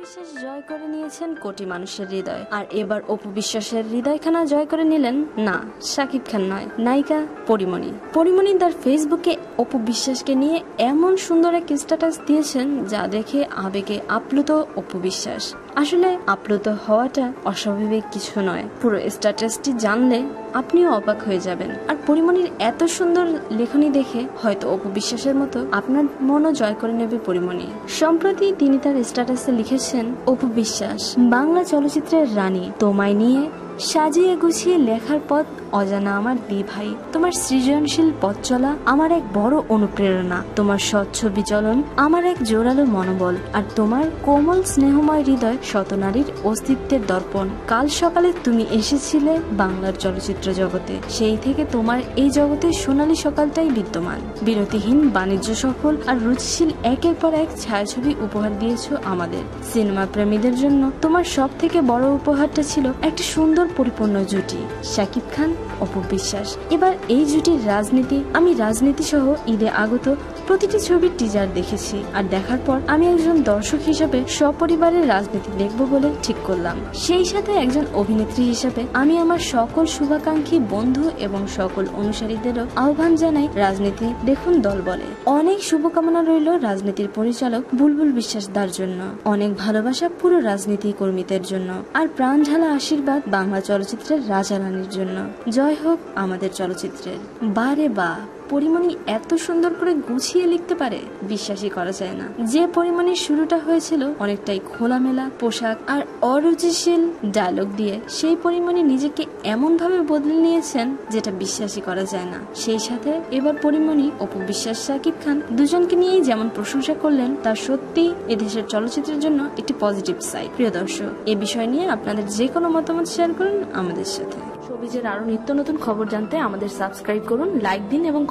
বিশ্বাস জয় করে নিয়েছেন কোটি মানুষের হৃদয়। আর এবার অপু বিশ্বাসের হৃদয়খানা জয় করে নিলেন না, শাকিব খান নয়, নায়িকা পরিমণি। পরিমণি তার ফেসবুকে অপু বিশ্বাসকে নিয়ে এমন সুন্দর এক স্ট্যাটাস দিয়েছেন যা দেখে আবেগে আপ্লুত অপু বিশ্বাস আসলে আপ্লুত হওয়াটা অস্বাভাবিক কিছু নয়। পুরো স্ট্যাটাসটি জানলে আপনিও অবাক হয়ে যাবেন। আর পরিমণির এত সুন্দর লেখনী দেখে হয়তো অপু বিশ্বাসের মতো আপনার মনও জয় করে নেবে পরিমণি। সম্প্রতি তিনি তার স্ট্যাটাসে লিখেছেন অপু বিশ্বাস। বাংলা চলচ্চিত্রের রানী তোমায় নিয়ে সাজিয়ে গুছিয়ে লেখার পথ অজানা আমার দি ভাই তোমার সৃজনশীল পথ চলা আমার এক বড় অনুপ্রেরণা। তোমার স্বচ্ছ বিচলন আমার এক জোরালো মনোবল। আর তোমার কোমল স্নেহময় হৃদয় শতনারীর অস্তিত্বের দর্পণ। কাল সকালে তুমি এসেছিলে বাংলার চলচ্চিত্র জগতে। সেই থেকে তোমার এই জগতে সোনালী সকালটাই বিদ্যমান। বিরতিহীন বাণিজ্য সফল আর রুচিশীল একের পর এক ছায়াছবি উপহার দিয়েছ আমাদের। সিনেমা প্রেমীদের জন্য তোমার সব থেকে বড় উপহারটা ছিল একটি সুন্দর পরিপূর্ণ জুটি। শাকিব খান অপু বিশ্বাস। এবার এই জুটির রাজনীতি, আমি রাজনীতি সহ ঈদে আগত প্রতিটি ছবির টিজার দেখেছি। আর দেখার পর আমি একজন দর্শক হিসাবে সপরিবারের রাজনীতি দেখব বলে ঠিক করলাম। সেই সাথে একজন অভিনেত্রী হিসাবে আমি আমার সকল শুভাকাঙ্ক্ষী বন্ধু এবং সকল অনুসারীদেরও আহ্বান জানাই রাজনীতি দেখুন দল বলে। অনেক শুভকামনা রইল রাজনীতির পরিচালক বুলবুল বিশ্বাস দার জন্য। অনেক ভালোবাসা পুরো রাজনীতি কর্মীদের জন্য। আর প্রাণ ঝালা আশীর্বাদ বাংলা চলচ্চিত্রের রাজা রানীর জন্য। জয় হোক আমাদের চলচ্চিত্রের। বারে বা। পরিমণি এত সুন্দর করে গুছিয়ে লিখতে পারে, বিশ্বাসই করা যায় না। যে পরিমণির শুরুটা হয়েছিল অনেকটাই খোলামেলা, পোশাক আর অরুচিশীল ডায়লগ দিয়ে, সেই পরিমণি নিজেকে এমন ভাবে বদলে নিয়েছেন যেটা বিশ্বাসই করা যায় না। সেই সাথে এবার পরিমণি অপু বিশ্বাস, সাকিব খান দুজনকে নিয়েই যেমন প্রশংসা করলেন তা সত্যি এদেশের চলচ্চিত্রের জন্য একটি পজিটিভ সাইড প্রিয় দর্শক, এ বিষয় নিয়ে আপনাদের যে কোনো মতামত শেয়ার করুন আমাদের সাথে। শোবিজের আরও নিত্য নতুন খবর জানতে আমাদের সাবস্ক্রাইব করুন লাইক দিন এবং